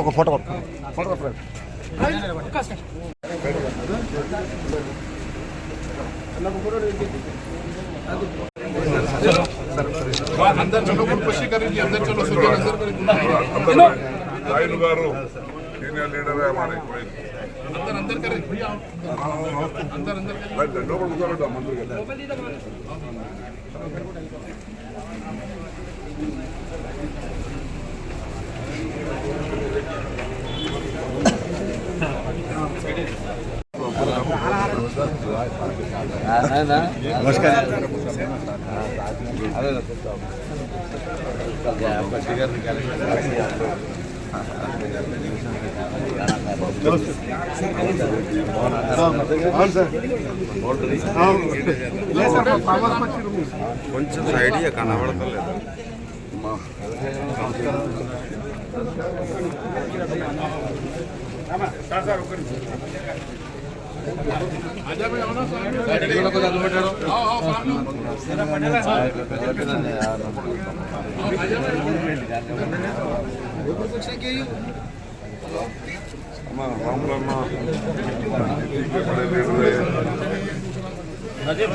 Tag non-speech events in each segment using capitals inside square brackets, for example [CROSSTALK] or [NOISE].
ఒక photo photo అందరు చలో खुशी करेंगे अंदर चलो सुजन अंदर करेंगे रायनु गारू सीनियर लीडर है हमारे अंदर अंदर करें भैया अंदर अंदर करें लोग उतारो मंदिर के కొంచెం సైడ్ కనబడతలేదు అదే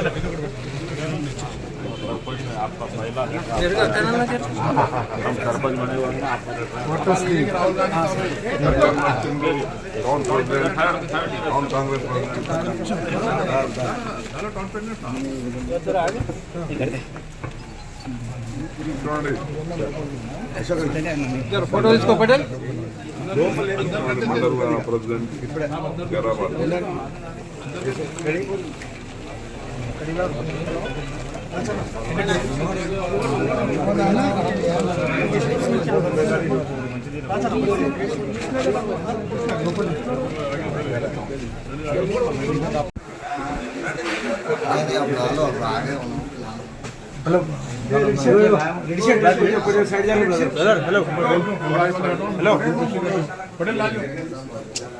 सरपंच में आपका पहला हम सरपंच बने हुए हैं फ़ोटो इसको पटेल? प्रेसिडेंट హలో పటేల్ మండల ప్రెసిడెంట్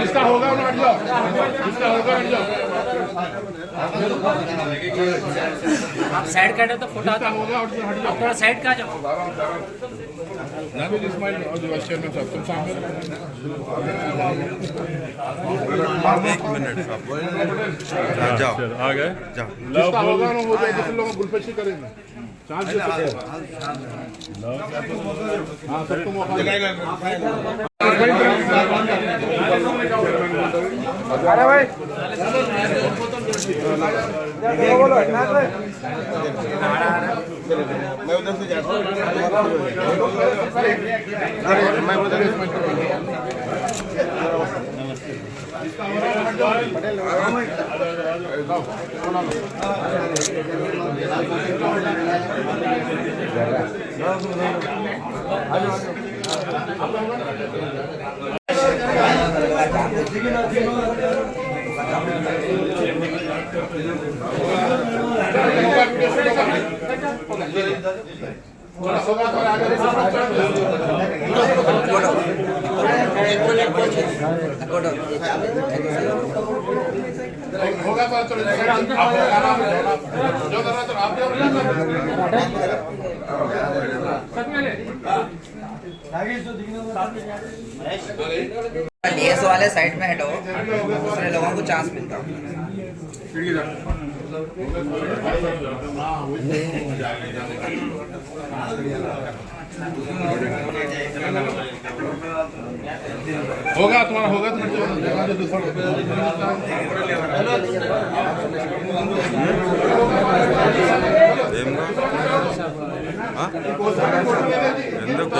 जिसका होगा ना हट जाओ जिसका होगा हट जाओ आप साइड का तो फ़ोटो आता होगा हट जाओ। थोड़ा साइड का जाओ जाओ इस्माइल और जो चेयरमैन साहब तुम सामने एक मिनट जाओ। आ गए। जाओ। जिसका होगा ना हो जाए तो लोग गुलफशी करेंगे। चांस से हाँ सबको मौका దిగిన डीएस वाले साइड में हटो दूसरे लोगों को चांस मिलता। होगा तुम्हारा होगा तो फिर दूसरा ఏంగా ఆ? ఎందుకు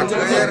పచ్చగా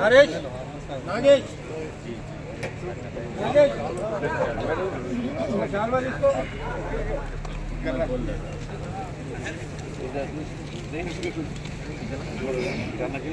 నరేష్ నాగేష్ నాగేష్ శాల్వా తీసుకో కన్నకి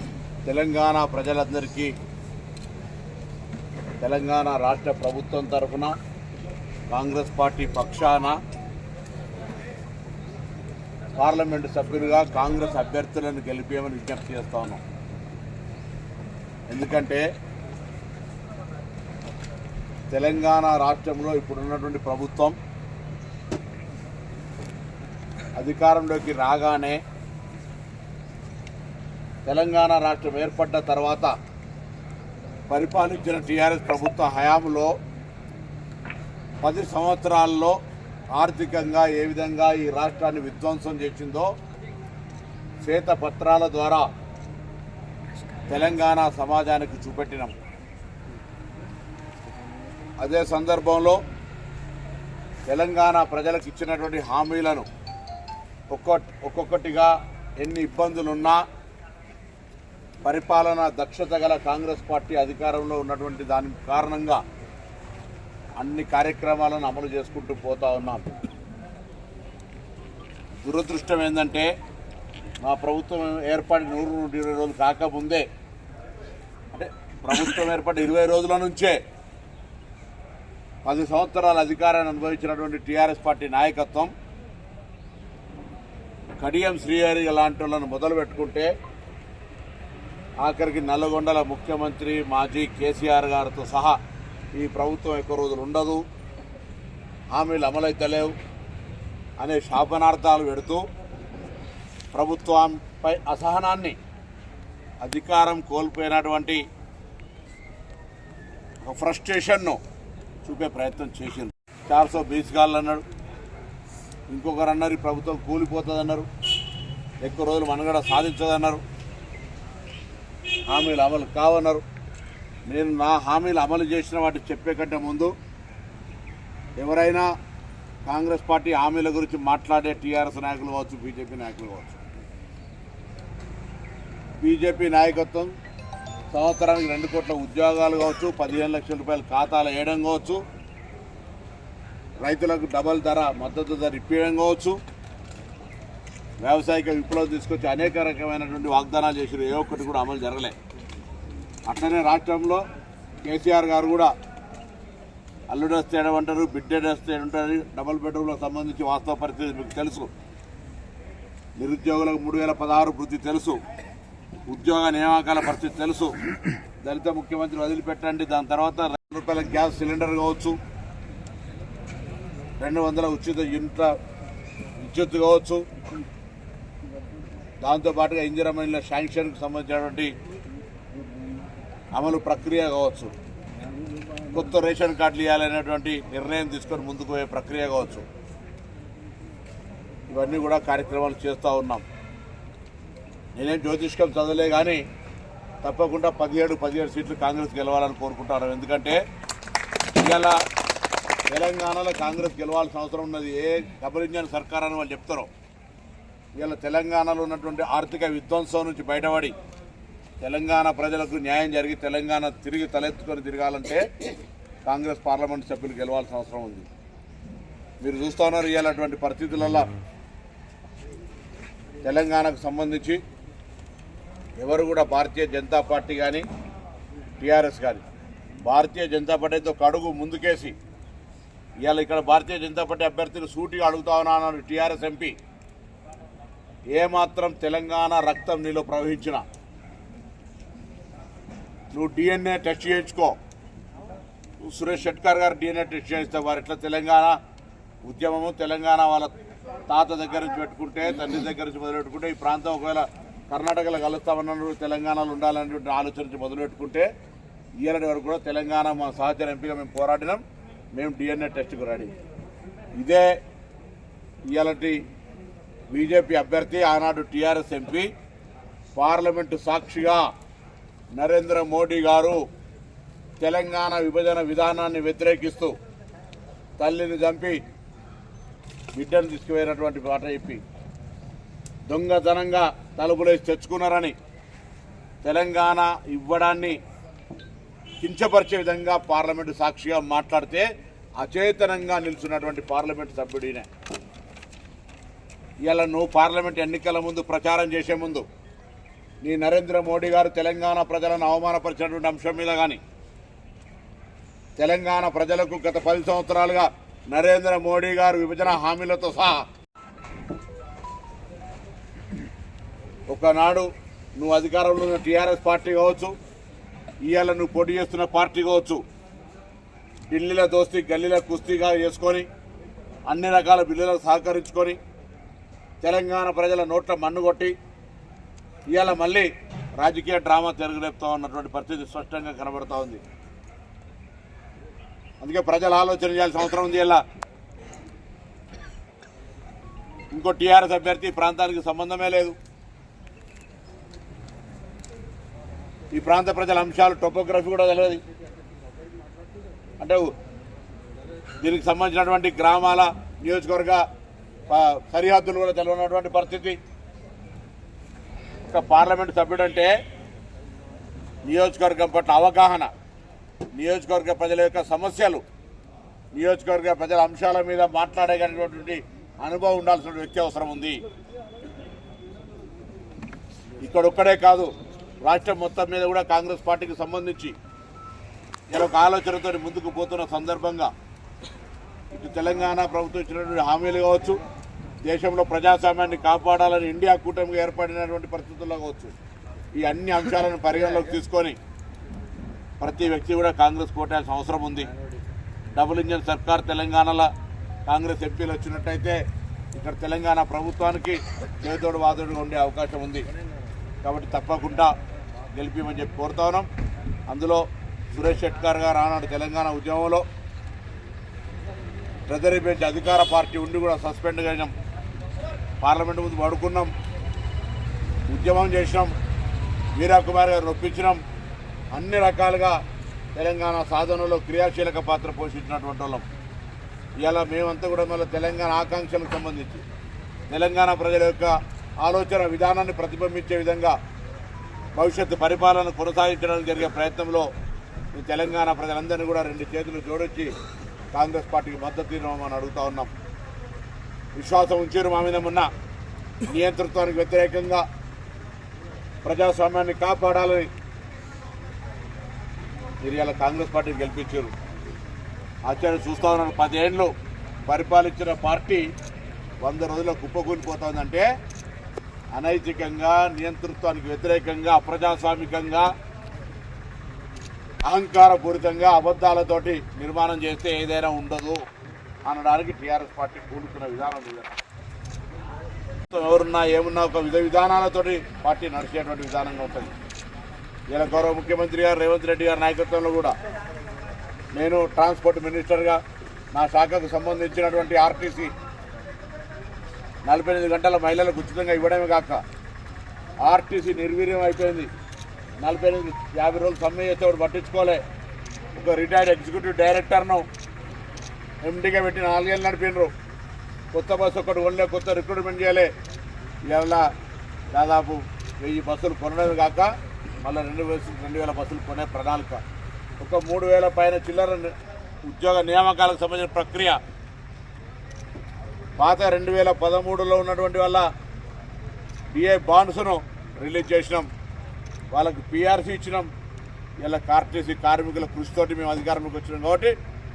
తెలంగాణ ప్రజలందరికీ తెలంగాణ రాష్ట్ర ప్రభుత్వం తరఫున కాంగ్రెస్ పార్టీ పక్షాన పార్లమెంటు సభ్యులుగా కాంగ్రెస్ అభ్యర్థులను గెలిపేయమని విజ్ఞప్తి చేస్తాను ఎందుకంటే తెలంగాణ రాష్ట్రంలో ఇప్పుడున్నటువంటి ప్రభుత్వం అధికారంలోకి రాగానే తెలంగాణ రాష్ట్రం ఏర్పడ్డ తర్వాత పరిపాలించిన టీఆర్ఎస్ ప్రభుత్వ హయాంలో పది సంవత్సరాల్లో ఆర్థికంగా ఏ విధంగా ఈ రాష్ట్రాన్ని విధ్వంసం చేసిందో శ్వేతపత్రాల ద్వారా తెలంగాణ సమాజానికి చూపెట్టినాం. అదే సందర్భంలో తెలంగాణ ప్రజలకు ఇచ్చినటువంటి హామీలను ఒక్కొక్క ఒక్కొక్కటిగా ఎన్ని ఇబ్బందులున్నా పరిపాలన దక్షత గల కాంగ్రెస్ పార్టీ అధికారంలో ఉన్నటువంటి దాని కారణంగా అన్ని కార్యక్రమాలను అమలు చేసుకుంటూ పోతా ఉన్నాం. దురదృష్టం ఏంటంటే మా ప్రభుత్వం ఏర్పడి నూరు నూట ఇరవై రోజులు కాకముందే అంటే ప్రభుత్వం ఏర్పడి ఇరవై రోజుల నుంచే పది సంవత్సరాల అధికారాన్ని అనుభవించినటువంటి టీఆర్ఎస్ పార్టీ నాయకత్వం కడియం శ్రీహరి లాంటి వాళ్ళను మొదలు పెట్టుకుంటే ఆఖరికి నల్లగొండల ముఖ్యమంత్రి మాజీ కేసీఆర్ గారితో సహా ఈ ప్రభుత్వం ఎక్కువ రోజులు ఉండదు. హామీలు అమలైతలేవు. అనే శాపనార్థాలు పెడుతూ ప్రభుత్వంపై అసహనాన్ని అధికారం కోల్పోయినటువంటి ఒక ఫ్రస్ట్రేషన్ను చూపే ప్రయత్నం చేసింది చార్సో సో అన్నాడు. ఇంకొకరు అన్నారు ఈ ప్రభుత్వం కూలిపోతుందన్నారు. ఎక్కువ రోజులు మనగడ సాధించదన్నారు. హామీలు అమలు కావన్నారు నేను నా హామీలు అమలు చేసిన వాటి చెప్పే కంటే ముందు ఎవరైనా కాంగ్రెస్ పార్టీ హామీల గురించి మాట్లాడే టీఆర్ఎస్ నాయకులు కావచ్చు బీజేపీ నాయకులు కావచ్చు. బీజేపీ నాయకత్వం సంవత్సరానికి రెండు కోట్ల ఉద్యోగాలు కావచ్చు పదిహేను లక్షల రూపాయల ఖాతాలు వేయడం కావచ్చు రైతులకు డబల్ ధర మద్దతు ధర ఇప్పించడం కావచ్చు వ్యావసాయిక విప్లవం తీసుకొచ్చి అనేక రకమైనటువంటి వాగ్దానాలు చేశారు. ఏ ఒక్కటి కూడా అమలు జరగలే. అట్లనే రాష్ట్రంలో కేసీఆర్ గారు కూడా అల్లుడు వస్తేయడం ఏడమంటారు బిడ్డ వస్తేయడం డబుల్ బెడ్రూమ్లకు సంబంధించి వాస్తవ పరిస్థితి మీకు తెలుసు. నిరుద్యోగులకు మూడు వేల పదహారు వృద్ధి తెలుసు. ఉద్యోగ నియామకాల పరిస్థితి తెలుసు. దళిత ముఖ్యమంత్రి వదిలిపెట్టండి. దాని తర్వాత రెండు రూపాయల గ్యాస్ సిలిండర్ కావచ్చు రెండు వందల ఉచిత యూనిట్ల విద్యుత్ కావచ్చు దాంతోపాటుగా ఇందిరామణిలో శాంక్షన్కి సంబంధించినటువంటి అమలు ప్రక్రియ కావచ్చు. కొత్త రేషన్ కార్డులు ఇవ్వాలనేటువంటి నిర్ణయం తీసుకొని ముందుకు పోయే ప్రక్రియ కావచ్చు. ఇవన్నీ కూడా కార్యక్రమాలు చేస్తూ ఉన్నాం. నేనేం జ్యోతిష్కం చదవలే కానీ తప్పకుండా పదిహేడు పదిహేడు సీట్లు కాంగ్రెస్ గెలవాలని కోరుకుంటాను. ఎందుకంటే ఇవాళ తెలంగాణలో కాంగ్రెస్ గెలవాల్సిన అవసరం ఉన్నది. ఏ కబరింజన్ సర్కార్ అని వాళ్ళు చెప్తారో. ఇలా తెలంగాణలో ఉన్నటువంటి ఆర్థిక విధ్వంసం నుంచి బయటపడి తెలంగాణ ప్రజలకు న్యాయం జరిగి తెలంగాణ తిరిగి తలెత్తుకొని తిరగాలంటే కాంగ్రెస్ పార్లమెంట్ సభ్యులు గెలవాల్సిన అవసరం ఉంది. మీరు చూస్తూ ఉన్నారు ఇవాళ పరిస్థితులలో తెలంగాణకు సంబంధించి ఎవరు కూడా భారతీయ జనతా పార్టీ కానీ టీఆర్ఎస్ కానీ భారతీయ జనతా పార్టీతో ఒక అడుగు ముందుకేసి ఇవాళ ఇక్కడ భారతీయ జనతా పార్టీ అభ్యర్థిని సూటిగా అడుగుతా ఉన్నాను టీఆర్ఎస్ ఎంపీ. ఏమాత్రం తెలంగాణ రక్తం నీలో ప్రవహించిన నువ్వు డిఎన్ఏ టెస్ట్ చేయించుకో. సురేష్ షెట్కర్ గారు డిఎన్ఏ టెస్ట్ చేయిస్తావు వారు ఇట్లా తెలంగాణ? ఉద్యమము తెలంగాణ వాళ్ళ తాత దగ్గర నుంచి పెట్టుకుంటే తండ్రి దగ్గర నుంచి మొదలు పెట్టుకుంటే ఈ ప్రాంతం ఒకవేళ కర్ణాటకలో కలుస్తామన్న తెలంగాణలో ఉండాలనేటువంటి ఆలోచన నుంచి మొదలు పెట్టుకుంటే ఇయ్యాలటి వరకు కూడా తెలంగాణ మా సహచర ఎంపీగా మేము పోరాడినాం. మేము డిఎన్ఏ టెస్ట్కు రెడీ ఇదే ఇయాలటి బీజేపీ అభ్యర్థి ఆనాడు టీఆర్ఎస్ ఎంపీ. పార్లమెంటు సాక్షిగా నరేంద్ర మోడీ గారు తెలంగాణ విభజన విధానాన్ని వ్యతిరేకిస్తూ తల్లిని చంపి బిడ్డను తీసుకుపోయినటువంటి మాట చెప్పి దొంగతనంగా తలుపులేసి తెచ్చుకున్నారని తెలంగాణ ఇవ్వడాన్ని కించపరిచే విధంగా పార్లమెంటు సాక్షిగా మాట్లాడితే అచేతనంగా నిల్చున్నటువంటి పార్లమెంటు సభ్యుడినే. ఇలా నువ్వు పార్లమెంట్ ఎన్నికల ముందు ప్రచారం చేసే ముందు నీ నరేంద్ర మోడీ గారు తెలంగాణ ప్రజలను అవమానపరిచినటువంటి అంశం మీద కానీ తెలంగాణ ప్రజలకు గత పది సంవత్సరాలుగా నరేంద్ర మోడీ గారు విభజన హామీలతో సహా ఒకనాడు నువ్వు అధికారంలో ఉన్న టీఆర్ఎస్ పార్టీ కావచ్చు ఇవాళ నువ్వు పోటీ చేస్తున్న పార్టీ కావచ్చు ఢిల్లీలో దోస్తీ గల్లీలో కుస్తీగా చేసుకొని అన్ని రకాల బిల్లులకు సహకరించుకొని తెలంగాణ ప్రజల నోట్ల మన్ను కొట్టి ఇవాళ మళ్ళీ రాజకీయ డ్రామా తిరగలేపుతా ఉన్నటువంటి పరిస్థితి స్పష్టంగా కనబడుతూ ఉంది. అందుకే ప్రజలు ఆలోచన చేయాల్సిన అవసరం ఉంది ఇలా ఇంకో టీఆర్ఎస్ అభ్యర్థి ప్రాంతానికి సంబంధమే లేదు. ఈ ప్రాంత ప్రజల అంశాలు టోపోగ్రఫీ కూడా తెలియదు అంటే దీనికి సంబంధించినటువంటి గ్రామాల నియోజకవర్గ సరిహద్దులు కూడా తెలియనటువంటి పరిస్థితి. ఒక పార్లమెంట్ సభ్యుడు అంటే నియోజకవర్గం పట్ల అవగాహన నియోజకవర్గ ప్రజల యొక్క సమస్యలు నియోజకవర్గ ప్రజల అంశాల మీద మాట్లాడగలిగినటువంటి అనుభవం ఉండాల్సిన వ్యక్తి అవసరం ఉంది. ఇక్కడ ఒక్కడే కాదు రాష్ట్రం మొత్తం మీద కూడా కాంగ్రెస్ పార్టీకి సంబంధించి నేను ఒక ఆలోచనతో ముందుకు పోతున్న సందర్భంగా ఇటు తెలంగాణ ప్రభుత్వం ఇచ్చినటువంటి హామీలు కావచ్చు దేశంలో ప్రజాస్వామ్యాన్ని కాపాడాలని ఇండియా కూటమిగా ఏర్పడినటువంటి పరిస్థితుల్లో కావచ్చు. ఈ అన్ని అంశాలను పరిగణలోకి తీసుకొని ప్రతి వ్యక్తి కూడా కాంగ్రెస్ కోటాల్సిన అవసరం ఉంది. డబుల్ ఇంజన్ సర్కార్ తెలంగాణలో కాంగ్రెస్ ఎంపీలు వచ్చినట్టయితే ఇక్కడ తెలంగాణ ప్రభుత్వానికి చేదోడు వాదోడుగా ఉండే అవకాశం ఉంది. కాబట్టి తప్పకుండా గెలిపిమని చెప్పి కోరుతా ఉన్నాం. అందులో సురేష్ షెట్కర్ గారు ఆనాడు తెలంగాణ ఉద్యమంలో ట్రెజరీ బెంచ్ అధికార పార్టీ ఉండి కూడా సస్పెండ్ అయినాం. పార్లమెంట్ ముందు పడుకున్నాం ఉద్యమం చేసినాం వీరా కుమార్ గారు ఒప్పించినాం. అన్ని రకాలుగా తెలంగాణ సాధనలో క్రియాశీలక పాత్ర పోషించినటువంటి వాళ్ళం. ఇలా మేమంతా కూడా మళ్ళీ తెలంగాణ ఆకాంక్షలకు సంబంధించి తెలంగాణ ప్రజల యొక్క ఆలోచన విధానాన్ని ప్రతిబింబించే విధంగా భవిష్యత్తు పరిపాలన కొనసాగించడానికి జరిగే ప్రయత్నంలో ఈ తెలంగాణ ప్రజలందరినీ కూడా రెండు చేతులు జోడించి కాంగ్రెస్ పార్టీకి మద్దతు ఇవ్వమని అడుగుతా ఉన్నాం. విశ్వాసం ఉంచారు మా మీద ఉన్న నియంతృత్వానికి వ్యతిరేకంగా ప్రజాస్వామ్యాన్ని కాపాడాలని మీరు ఇలా కాంగ్రెస్ పార్టీని గెలిపించారు. ఆచార్య చూస్తా ఉన్నారు పదేళ్ళు పరిపాలించిన పార్టీ వంద రోజుల కుప్పకూలిపోతుందంటే అనైతికంగా నియంతృత్వానికి వ్యతిరేకంగా అప్రజాస్వామికంగా అహంకారపూరితంగా అబద్ధాలతోటి నిర్మాణం చేస్తే ఏదైనా ఉండదు. అనడానికి టీఆర్ఎస్ పార్టీ కూడుకున్న విధానం ఇది. ఎవరున్నా ఏమున్నా ఒక విధ విధానాలతోటి పార్టీ నడిచేటువంటి విధానంగా ఉంటుంది. ఇలా గౌరవ ముఖ్యమంత్రి గారు రేవంత్ రెడ్డి గారి నాయకత్వంలో కూడా. నేను ట్రాన్స్పోర్ట్ మినిస్టర్గా నా శాఖకు సంబంధించినటువంటి ఆర్టీసీ నలభై ఎనిమిది గంటల మహిళలకు ఉచితంగా ఇవ్వడమే కాక ఆర్టీసీ నిర్వీర్యం అయిపోయింది. నలభై ఎనిమిది యాభై రోజులు సమ్మె చేస్తే పట్టించుకోలే. ఒక రిటైర్డ్ ఎగ్జిక్యూటివ్ డైరెక్టర్ను ఎండిగా పెట్టి నాలుగేళ్ళు నడిపినరు. కొత్త బస్సు ఒకటి కొనలే కొత్త రిక్రూట్మెంట్ చేయలే. ఇవాళ దాదాపు వెయ్యి బస్సులు కొనడమే కాక మళ్ళీ రెండు వేల రెండు వేల బస్సులు కొనే ప్రణాళిక. ఒక మూడు వేల పైన చిల్లర ఉద్యోగ నియామకాలకు సంబంధించిన ప్రక్రియ. పాత రెండు వేల పదమూడులో ఉన్నటువంటి వల్ల డిఏ బాండ్స్ను రిలీజ్ చేసినాం. వాళ్ళకి పిఆర్సీ ఇచ్చినాం. ఇలా కార్టీసీ కార్మికుల కృషితోటి మేము అధికారంలోకి వచ్చినాం కాబట్టి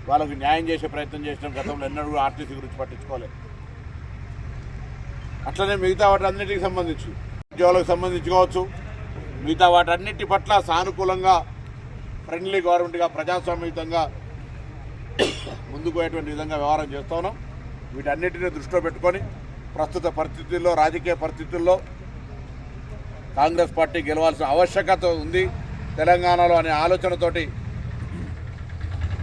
వాళ్ళకి న్యాయం చేసే ప్రయత్నం చేసినాం గతంలో ఎన్నడూ కూడా ఆర్టీసీ గురించి పట్టించుకోలేదు అట్లనే మిగతా వాటి అన్నిటికి సంబంధించి ఉద్యోగులకు సంబంధించి కావచ్చు మిగతా వాటన్నిటి పట్ల సానుకూలంగా ఫ్రెండ్లీ గవర్నమెంట్గా ప్రజాస్వామ్యయుతంగా ముందుకు పోయేటువంటి విధంగా వ్యవహారం చేస్తా ఉన్నాం. వీటన్నిటిని దృష్టిలో పెట్టుకొని ప్రస్తుత పరిస్థితుల్లో రాజకీయ పరిస్థితుల్లో కాంగ్రెస్ పార్టీ గెలవాల్సిన ఆవశ్యకత ఉంది. తెలంగాణలో అనే ఆలోచనతోటి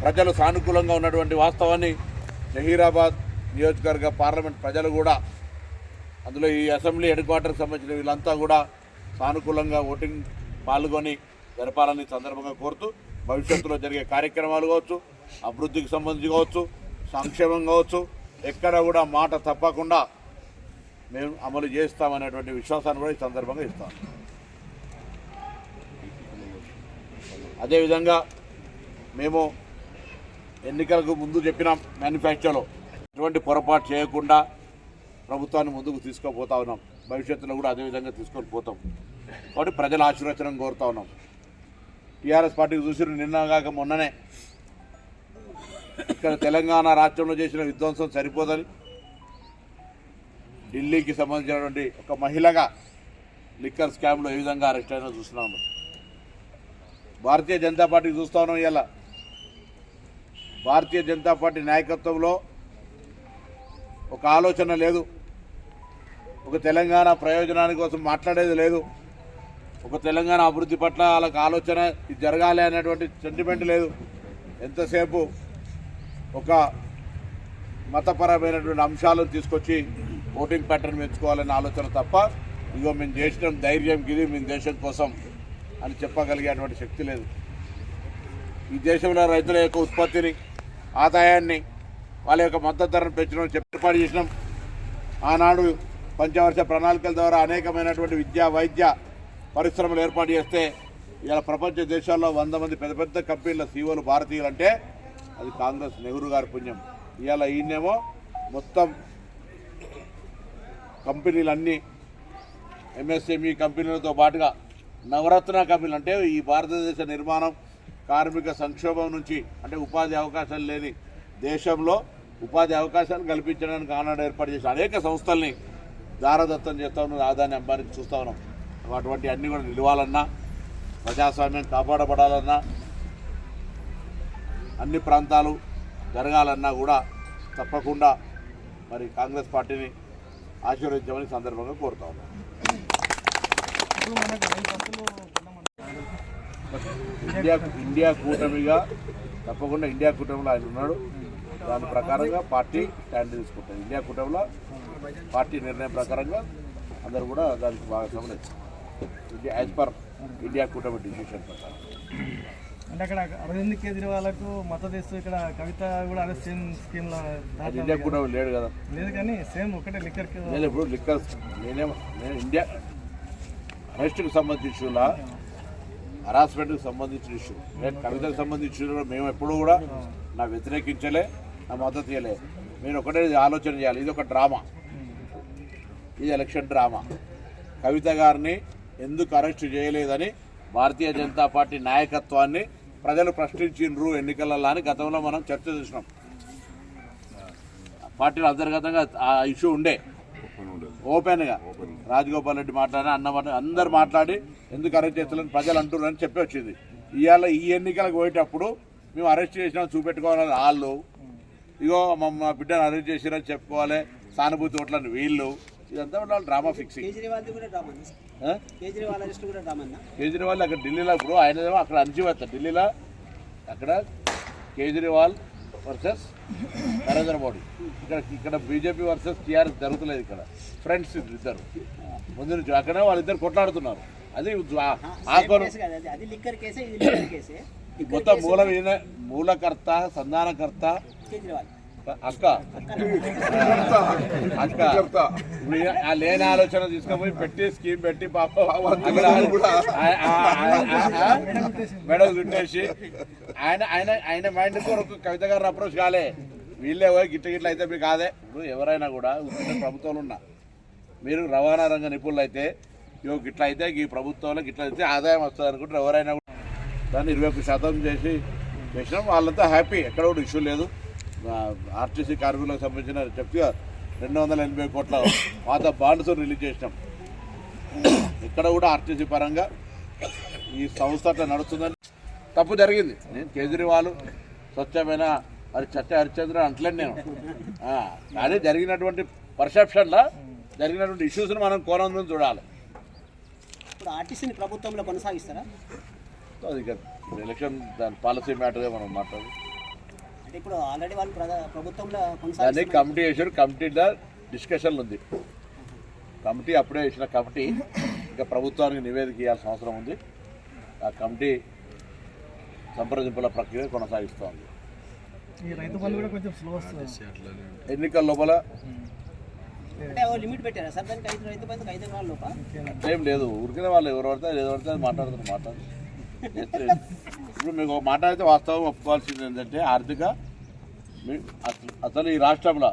ప్రజలు సానుకూలంగా ఉన్నటువంటి వాస్తవాన్ని జహీరాబాద్ నియోజకవర్గ పార్లమెంట్ ప్రజలు కూడా అందులో ఈ అసెంబ్లీ హెడ్ క్వార్టర్కి సంబంధించిన వీళ్ళంతా కూడా సానుకూలంగా ఓటింగ్ పాల్గొని జరపాలని సందర్భంగా కోరుతూ భవిష్యత్తులో జరిగే కార్యక్రమాలు కావచ్చు అభివృద్ధికి సంబంధించి కావచ్చు సంక్షేమం కావచ్చు ఎక్కడ కూడా మాట తప్పకుండా మేము అమలు చేస్తామనేటువంటి విశ్వాసాన్ని కూడా ఈ సందర్భంగా ఇస్తాం. అదేవిధంగా మేము ఎన్నికలకు ముందు చెప్పినాం మేనిఫెస్టోలో ఎటువంటి పొరపాటు చేయకుండా ప్రభుత్వాన్ని ముందుకు తీసుకుపోతా ఉన్నాం. భవిష్యత్తులో కూడా అదే విధంగా తీసుకొని పోతాం. కాబట్టి ప్రజల ఆశీర్వచనం కోరుతా ఉన్నాం. టీఆర్ఎస్ పార్టీకి చూసి నిన్న కాక మొన్ననే. ఇక్కడ తెలంగాణ రాష్ట్రంలో చేసిన విధ్వంసం సరిపోదని. ఢిల్లీకి సంబంధించినటువంటి ఒక మహిళగా లిక్కర్ స్కామ్లో ఏ విధంగా అరెస్ట్ అయినా చూస్తున్నాము భారతీయ జనతా పార్టీకి చూస్తా ఉన్నాం ఇలా భారతీయ జనతా పార్టీ నాయకత్వంలో ఒక ఆలోచన లేదు. ఒక తెలంగాణ ప్రయోజనాని కోసం మాట్లాడేది లేదు. ఒక తెలంగాణ అభివృద్ధి పట్ల వాళ్ళకి ఆలోచన ఇది జరగాలి అనేటువంటి సెంటిమెంట్ లేదు. ఎంతసేపు ఒక మతపరమైనటువంటి అంశాలను తీసుకొచ్చి ఓటింగ్ ప్యాటర్న్ పెంచుకోవాలనే ఆలోచన తప్ప ఇగో మేము చేసిన ధైర్యం గిది మేము దేశం కోసం అని చెప్పగలిగేటువంటి శక్తి లేదు. ఈ దేశంలో రైతుల యొక్క ఉత్పత్తిని ఆదాయాన్ని వాళ్ళ యొక్క మద్దతు ధరను పెంచడం ఏర్పాటు చేసినాం. ఆనాడు పంచవర్ష ప్రణాళికల ద్వారా అనేకమైనటువంటి విద్యా వైద్య పరిశ్రమలు ఏర్పాటు చేస్తే ఇలా ప్రపంచ దేశాల్లో వంద మంది పెద్ద పెద్ద కంపెనీల సీఓలు భారతీయులు అంటే అది కాంగ్రెస్ నెహ్రూ గారి పుణ్యం. ఇవాళ ఈయనేమో మొత్తం కంపెనీలన్నీ ఎంఎస్ఎంఈ కంపెనీలతో పాటుగా నవరత్న కంపెనీలు అంటే ఈ భారతదేశ నిర్మాణం కార్మిక సంక్షోభం నుంచి అంటే ఉపాధి అవకాశాలు లేని దేశంలో ఉపాధి అవకాశాలు కల్పించడానికి ఆనాడు ఏర్పాటు చేసిన అనేక సంస్థల్ని దారదత్తం చేస్తా ఉన్నాం. ఆదాన్ని అంబానికి చూస్తా ఉన్నాం. అటువంటి అన్నీ కూడా నిలవాలన్నా ప్రజాస్వామ్యం కాపాడబడాలన్నా అన్ని ప్రాంతాలు జరగాలన్నా కూడా తప్పకుండా మరి కాంగ్రెస్ పార్టీని ఆశీర్వదించమని సందర్భంగా కోరుతా ఉన్నాం. ఇండియా ఇండియా కూటమిగా తప్పకుండా ఇండియా కూటమిలో ఆయన ఉన్నాడు. దాని ప్రకారంగా పార్టీ స్టాండ్ తీసుకుంటుంది. ఇండియా కూటమిలో పార్టీ నిర్ణయం ప్రకారంగా అందరూ కూడా దానికి బాగా గమనించారు ఇండియా యాజ్ పర్ ఇండియా కూటమి డిసిషన్ ప్రకారం. అంటే అక్కడ అరవింద్ కేజ్రీవాల్కు మద్దతు ఇస్తూ ఇక్కడ కవిత కూడా అదే సేమ్ స్కీమ్లో ఇండియా కూటమి లేడు కదా. లేదు కానీ సేమ్ ఒకటే లిక్కర్ నేను ఇప్పుడు లిక్కర్ నేనేమో నేను ఇండియా అరెస్ట్కి సంబంధించిన హరాస్మెంట్కి సంబంధించిన ఇష్యూ. నేను కవితకు సంబంధించిన మేము ఎప్పుడూ కూడా నా వ్యతిరేకించలే నా మద్దతు ఇవ్వలే మీరు ఒకటే ఆలోచన చేయాలి. ఇది ఒక డ్రామా. ఇది ఎలక్షన్ డ్రామా. కవిత గారిని ఎందుకు అరెస్ట్ చేయలేదని భారతీయ జనతా పార్టీ నాయకత్వాన్ని ప్రజలు ప్రశ్నించిండ్రు ఎన్నికలలో అని గతంలో మనం చర్చ చేసినాం. పార్టీలో అంతర్గతంగా ఆ ఇష్యూ ఉండే. ఓపెన్గా. రాజగోపాల్ రెడ్డి మాట్లాడి అన్న అందరు మాట్లాడి ఎందుకు అరెస్ట్ చేస్తలేని ప్రజలు అంటున్నారని చెప్పి వచ్చింది. ఇవాళ ఈ ఎన్నికలకు పోయేటప్పుడు మేము అరెస్ట్ చేసినాం చూపెట్టుకోవాలని వాళ్ళు. ఇగో మా మా బిడ్డను అరెస్ట్ చేసిరని చెప్పుకోవాలి. సానుభూతి ఓట్లని వీళ్ళు. ఇదంతా వాళ్ళు డ్రామా ఫిక్సింగ్. కేజ్రీవాల్ కూడా డ్రామా ఆ? కేజ్రీవాల్ అరెస్ట్ కూడా డ్రామా కేజ్రీవాల్ అక్కడ ఢిల్లీలో ఇప్పుడు ఆయనదేమో అక్కడ అణచివేస్తారు ఢిల్లీలో అక్కడ కేజ్రీవాల్ వర్సెస్ నరేంద్ర మోడీ. ఇక్కడ ఇక్కడ బీజేపీ వర్సెస్ టీఆర్ఎస్ జరుగుతలేదు ఇక్కడ. ఫ్రెండ్స్ ఇద్దరు. ముందు నుంచి అక్కడే వాళ్ళిద్దరు కొట్లాడుతున్నారు. అది మొత్తం మూల మూలకర్త సంధానకర్త కేజ్రీవాల్. అక్క. అక్క. లేని ఆలోచన తీసుకుపోయి పెట్టి స్కీమ్ పెట్టి పాప మెడలు చుట్టేసి. ఆయన ఆయన ఆయన మైండ్ కొరకు కవిత గారిని అప్రోచ్ కాలే. వీళ్ళే పోయి గిట్ట గిట్ల అయితే మీకు కాదే. ఇప్పుడు ఎవరైనా కూడా ప్రభుత్వంలో ఉన్నా మీరు రవాణా రంగ నిపుణులు అయితే ఇగో గిట్ల అయితే ఈ ప్రభుత్వంలో గిట్ల అయితే ఆదాయం వస్తుంది అనుకుంటారు ఎవరైనా కూడా. దాన్ని ఇరవై శాతం చేసి చేసినాం వాళ్ళంతా హ్యాపీ ఎక్కడ కూడా ఇష్యూ లేదు. ఆర్టీసీ కార్మికులకు సంబంధించిన చెప్తే రెండు వందల ఎనభై కోట్ల పాత బాండ్స్ రిలీజ్ చేసినాం. ఇక్కడ కూడా ఆర్టీసీ పరంగా ఈ సంస్థ అట్లా నడుస్తుందని తప్పు జరిగింది. నేను కేజ్రీవాల్ స్వచ్ఛమైన మరి చట్ట హరిచంద్ర అంటలేను నేను. కానీ జరిగినటువంటి పర్సెప్షన్లో జరిగినటువంటి ఇష్యూస్ని మనం కోణం నుంచి చూడాలి. ఇప్పుడు ఆర్టీసీని ప్రభుత్వంలో కొనసాగిస్తారా? అది ఎలక్షన్ దాని పాలసీ మ్యాటర్గా మనం మాట్లాడు అంటే ఇప్పుడు ఆల్రెడీ వాళ్ళు ప్రభుత్వంలో దాన్ని కమిటీ వేసారు కమిటీలో డిస్కషన్లు ఉంది. కమిటీ అప్పుడే వేసిన కమిటీ. ఇంకా ప్రభుత్వానికి నివేదిక ఇవ్వాల్సిన అవసరం ఉంది. ఆ కమిటీ సంప్రదింపుల ప్రక్రియ కొనసాగిస్తోంది. ఈ రైతు బంధు కూడా కొంచెం స్లో వస్తుంది. ఎన్నికల లోపల ఏం లేదు. ఊరికే వాళ్ళు ఎవరు పడితే ఏదో పడితే మాట్లాడుతున్నారు మాట్లాడు చేస్తే [LAUGHS] ఇప్పుడు మీకు ఒక మాట్లాడితే వాస్తవం ఒప్పుకోవాల్సింది ఏంటంటే ఆర్థిక అసలు- ఈ రాష్ట్రంలో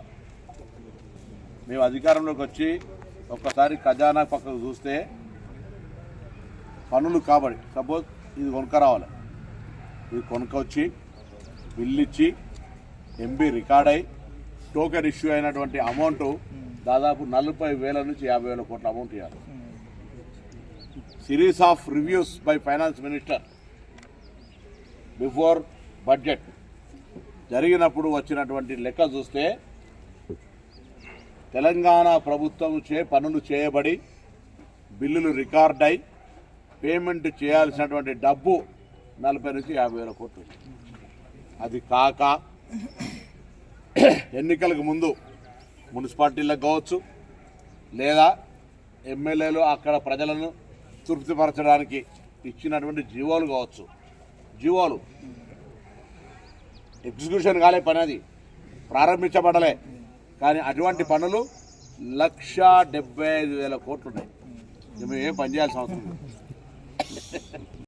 మేము అధికారంలోకి వచ్చి ఒక్కసారి ఖజానా పక్కకు చూస్తే పనులు కాబడి సపోజ్ ఇది కొనుక్క రావాలి ఇది కొనుక్కొచ్చి బిల్లు ఇచ్చి ఎంబీ రికార్డ్ అయి టోకెన్ ఇష్యూ అయినటువంటి అమౌంట్ దాదాపు నలభై వేల నుంచి యాభై వేల కోట్ల అమౌంట్ ఇవ్వాలి. Series of reviews by finance minister before budget జరిగినప్పుడు వచ్చినటువంటి లెక్క చూస్తే తెలంగాణ ప్రభుత్వం చే పనులు చేయబడి బిల్లులు రికార్డ్ అయి పేమెంట్ చేయాల్సినటువంటి డబ్బు నలభై నుంచి యాభై వేల కోట్లు. అది కాక ఎన్నికలకు ముందు మున్సిపాలిటీలకు కావచ్చు లేదా ఎమ్మెల్యేలు అక్కడ ప్రజలను తృప్తిపరచడానికి ఇచ్చినటువంటి జీవోలు కావచ్చు. జీవోలు. ఎగ్జిక్యూషన్ కాలే పని అది. ప్రారంభించబడలే. కానీ అటువంటి పనులు లక్ష డెబ్బై ఐదు వేల కోట్లు ఉన్నాయి మేము ఏం పని చేయాల్సిన అవసరం